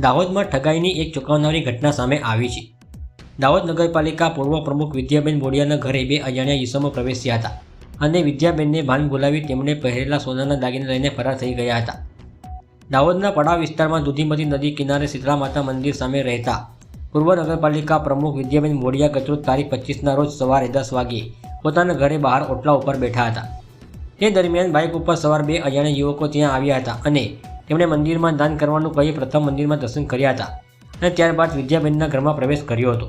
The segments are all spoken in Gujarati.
દાહોદમાં ઠગાઈની એક ચોંકાવનારી ઘટના સામે આવી છે. દાહોદ નગરપાલિકા પૂર્વ પ્રમુખ વિદ્યાબેન બોડિયાના ઘરે બે અજાણ્યા ઈસમો પ્રવેશ્યા હતા અને વિદ્યાબેનને ભાન ભૂલાવી તેમણે પહેરેલા સોનાના દાગીના લઈને ફરાર થઈ ગયા હતા. દાહોદના પડાવ વિસ્તારમાં દૂધીમતી નદી કિનારે શીતળા માતા મંદિર સામે રહેતા પૂર્વ નગરપાલિકા પ્રમુખ વિદ્યાબેન મોડિયા ગતરોજ તારીખ પચીસના રોજ સવારે દસ વાગ્યે પોતાના ઘરે બહાર ઓટલા ઉપર બેઠા હતા. તે દરમિયાન બાઇક ઉપર સવાર બે અજાણ્યા યુવકો ત્યાં આવ્યા હતા અને તેમણે મંદિરમાં દાન કરવાનું કહી પ્રથમ મંદિરમાં દર્શન કર્યા હતા અને ત્યારબાદ વિદ્યાબેનના ઘરમાં પ્રવેશ કર્યો હતો.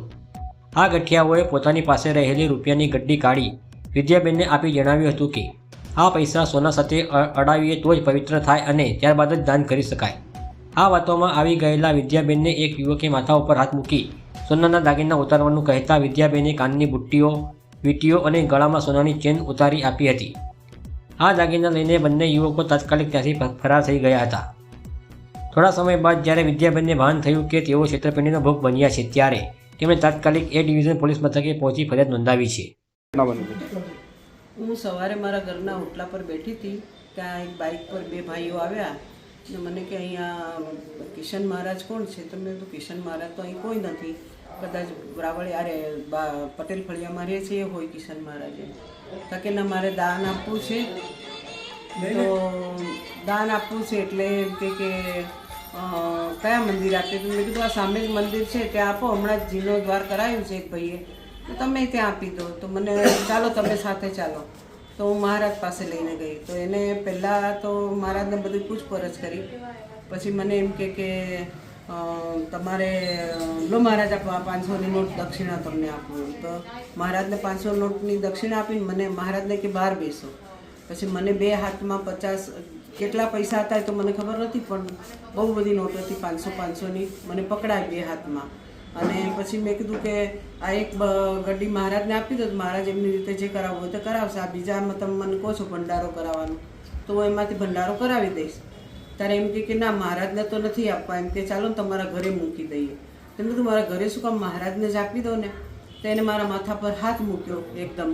આ ગઠિયાઓએ પોતાની પાસે રહેલી રૂપિયાની ગડ્ડી કાઢી વિદ્યાબેનને આપી જણાવ્યું હતું કે, આ પૈસા સોના સાથે અડાવીએ તો જ પવિત્ર થાય અને ત્યારબાદ જ દાન કરી શકાય. આ વાતોમાં આવી ગયેલા વિદ્યાબેનને એક યુવકે માથા ઉપર હાથ મૂકી સોનાના દાગીના ઉતારવાનું કહેતા વિદ્યાબેને કાનની બુટ્ટીઓ, વીંટીઓ અને ગળામાં સોનાની ચેન ઉતારી આપી હતી. આ દાગીના લઈને બંને યુવકો તાત્કાલિક ત્યાંથી ફરાર થઈ ગયા હતા. થોડા સમય બાદ જ્યારે વિદ્યાબેનને ભાન થયું કે તેઓ છેતરપિંડીનો ભોગ બન્યા છે ત્યારે તેમણે તાત્કાલિક એ ડિવિઝન પોલીસ મથકે પહોંચી ફરિયાદ નોંધાવી છે. હું સવારે મારા ઘરના ઓટલા પર બેઠી હતી ત્યાં એક બાઇક પર બે ભાઈઓ આવ્યા ને મને કે અહીંયા કિશન મહારાજ કોણ છે? તો મેં કીધું કિશન મહારાજ તો અહીં કોઈ નથી. કદાચ બ્રાવળી અરે બા પટેલ ફળિયામાં રહે છે એ હોય કિશન મહારાજે. તો કે ના મારે દાન આપવું છે. તો દાન આપવું છે એટલે એમ કે કે કયા મંદિર આપે? તો મેં કીધું આ સામે જ મંદિર છે ત્યાં આપો. હમણાં જ જીનો દ્વાર કરાયું છે એક ભાઈએ. તો તમે ત્યાં આપી દો. તો મને ચાલો તમે સાથે ચાલો. તો હું મહારાજ પાસે લઈને ગઈ. તો એને પહેલાં તો મહારાજને બધી પૂછપરછ કરી. પછી મને એમ કે કે તમારે લો મહારાજ આ પાંચસોની નોટ દક્ષિણા તમને આપું. તો મહારાજને પાંચસો નોટની દક્ષિણા આપીને મને મહારાજને કે બહાર બેસો. પછી મને બે હાથમાં પચાસ, કેટલા પૈસા હતા તો મને ખબર નથી, પણ બહુ બધી નોટ હતી, પાંચસો પાંચસોની. મને પકડાય બે હાથમાં. અને પછી મેં કીધું કે આ એક ગड्डी મહારાજને આપી દો મહારાજ એમની રીતે જે કરાવવું હોય તો કરાવશે. આ બીજામાં તમે મને કહો છો ભંડારો કરાવવાનો. તો હું એમાંથી ભંડારો કરાવી દઈશ. ત્યારે એમ કે ના મહારાજને તો નથી આપવા. એમ કે ચાલો ને તમારા ઘરે મૂકી દઈએ. તેમ કીધું મારા ઘરે શું કામ? મહારાજને જ આપી દો ને. તો એને મારા માથા પર હાથ મૂક્યો એકદમ.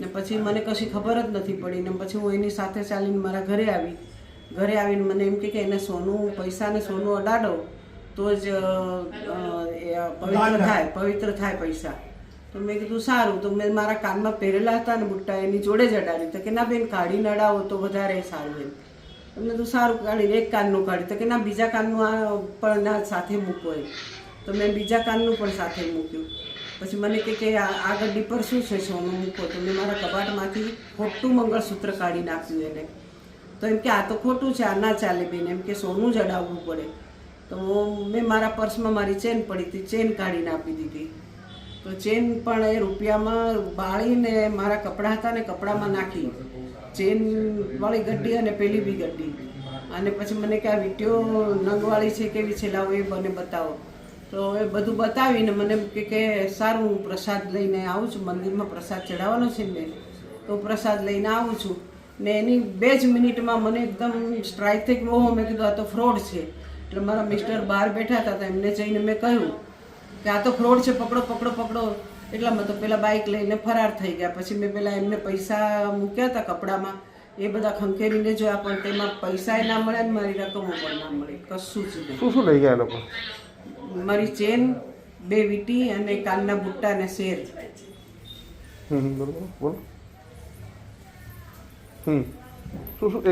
ને પછી મને કશી ખબર જ નથી પડી. ને પછી હું એની સાથે ચાલીને મારા ઘરે આવી. ઘરે આવીને મને એમ કે એને સોનું પૈસા ને સોનું અડાડો તો જ એ પવિત્ર થાય પવિત્ર થાય પૈસા. તો મેં કીધું સારું. તો મેં મારા કાનમાં પહેરેલા હતા ને બુટ્ટા એની જોડે જ અડાડી. તો કે ના બેન કાઢીને અડાવો તો વધારે સારું એમ. તો મેં સારું કાઢી એક કાનનું કાઢ્યું તો કે ના, બીજા કાનનું આ પણ ના સાથે મૂકો એમ. તો મેં બીજા કાનનું પણ સાથે મૂક્યું. પછી મને કે કે આ આ પર શું છે સોનું મૂકો? તો મેં મારા કબાટમાંથી ખોટું મંગળસૂત્ર કાઢી નાખ્યું એને. તો એમ કે આ તો ખોટું છે, આ ના ચાલે બેન. એમ કે સોનું જ અડાવવું પડે. તો મેં મારા પર્સમાં મારી ચેન પડી હતી, ચેન કાઢીને આપી દીધી. તો ચેન પણ એ રૂપિયામાં બાળીને મારા કપડાં હતા ને કપડામાં નાખી. ચેનવાળી ગડ્ડી અને પેલી બી ગડ્ડી અને પછી મને કે આ વીડિયો નંગવાળી છે, કેવી છે, લાવો એ મને બતાવો. તો એ બધું બતાવીને મને કે કે સારું, હું પ્રસાદ લઈને આવું છું, મંદિરમાં પ્રસાદ ચડાવવાનો છે ને તો પ્રસાદ લઈને આવું છું. ને એની બે જ મિનિટમાં મને એકદમ સ્ટ્રાઇક થઈ ગયો. મેં કીધું આ તો ફ્રોડ છે. એટલે મારા મિસ્ટર બહાર બેઠા હતા એમને જઈને મેં કહ્યું કે આ તો ફ્રોડ છે, પકડો પકડો પકડો. એટલામાં તો પેલા બાઇક લઈને ફરાર થઈ ગયા. પછી મેં પેલા એમને પૈસા મૂક્યા હતા કપડામાં. એ બધા ખંખેરીને જોયા પણ તેમાં પૈસા ના મળ્યા ને મારી રકમો પણ ના મળી. કશું જ નહીં. શું શું લઈ ગયા લોકો? મારી ચેન બે વીંટી અને કાનના બુટ્ટા ને શેર. બરોબર. બોલો. હમ. શું શું